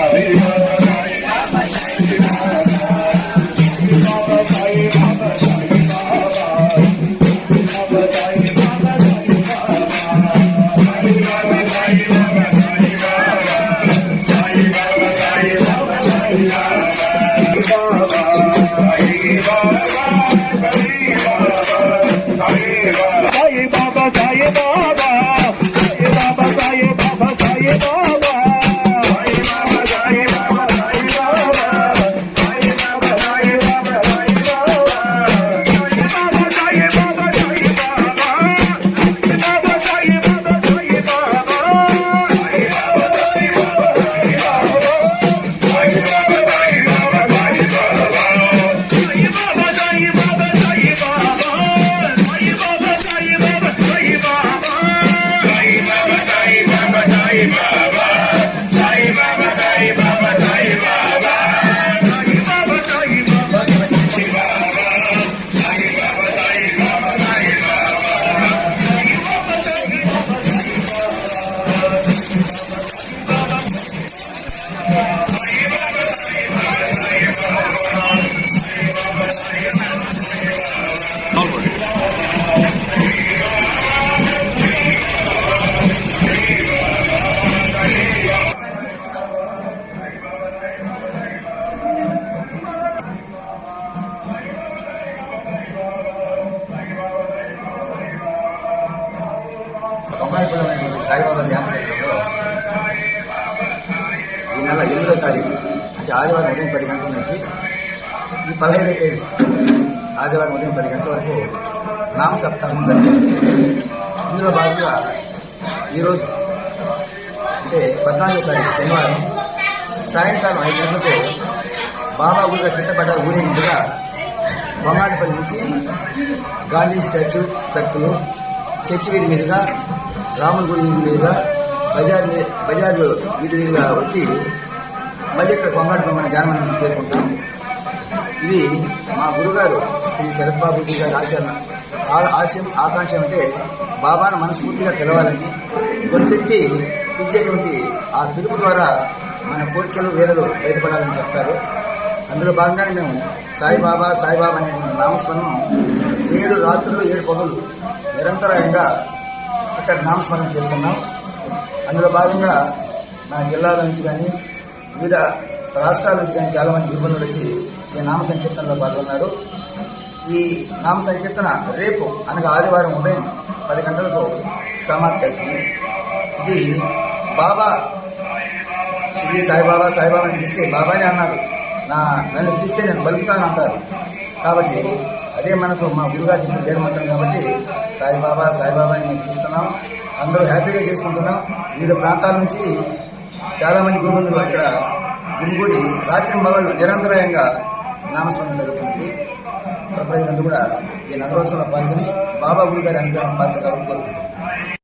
Hallelujah. Labor! Saibaba ధ్యాన ఈ నెల ఎనిమిదో తారీఖు అంటే ఆదివారం ఉదయం పది గంటల నుంచి ఈ పదహైదో తేదీ ఆదివారం ఉదయం పది గంటల వరకు నామ సప్తాహం జరుగుతుంది ఇందులో భాగంగా ఈరోజు అంటే పద్నాలుగో తారీఖు శనివారం సాయంకాలం ఐదు గంటలకు బాబా ఊరిగా చిత్తపడ్డ ఊరేగింపుగా బొమ్మాటిపల్లి నుంచి గాంధీ స్టాచ్యూ సర్కిల్ చర్చి వీధి మీదుగా రాముల గుడి మీదుగా బజార్ బజార్ వీధి మీదుగా వచ్చి మళ్ళీ ఇక్కడ కొంగాటి బొమ్మన జ్ఞానం చేరుకుంటాం. ఇది మా గురుగారు శ్రీ శరత్ బాబుజీ గారి ఆశ ఆశయం ఆకాంక్ష అంటే బాబాను మనస్ఫూర్తిగా పిలవాలని గొంతెత్తి పిలిచేటువంటి ఆ పిలుపు ద్వారా మన కోరికలు వేదలు బయటపడాలని చెప్తారు. అందులో భాగంగానే మేము సాయిబాబా సాయిబాబా అనేటువంటి నామస్మరణం ఏడు రాత్రులు ఏడు పగులు నిరంతరంగా ఇక్కడ నామస్మరణ చేస్తున్నాం. అందులో భాగంగా నా జిల్లాల నుంచి కానీ వివిధ రాష్ట్రాల నుంచి కానీ చాలామంది మంది వచ్చి ఈ నామ సంకీర్తనలో పాల్గొన్నారు. ఈ నామ సంకీర్తన రేపు అనగా ఆదివారం ఉదయం పది గంటలకు సమాప్తి అవుతుంది. ఇది బాబా శ్రీ సాయిబాబా సాయిబాబా అని పిలిస్తే బాబానే అన్నారు. నా నన్ను పిలిస్తే నేను బలుకుతాను అంటారు. కాబట్టి అదే మనకు మా గురుగారు చెప్పిన పేరు మంత్రం కాబట్టి సాయిబాబా సాయిబాబా అని మేము పిలుస్తున్నాం. అందరూ హ్యాపీగా చేసుకుంటున్నాం. వివిధ ప్రాంతాల నుంచి చాలామంది గురుబంధులు ఇక్కడ గుమిగూడి రాత్రి మగళ్ళు నిరంతరాయంగా నామస్మరణ జరుగుతుంది ప్రజలందరూ కూడా ఈ నగరోత్సవంలో పాల్గొని బాబా గురు గారి అనుగ్రహం పాత్ర కోరుకుంటున్నాం.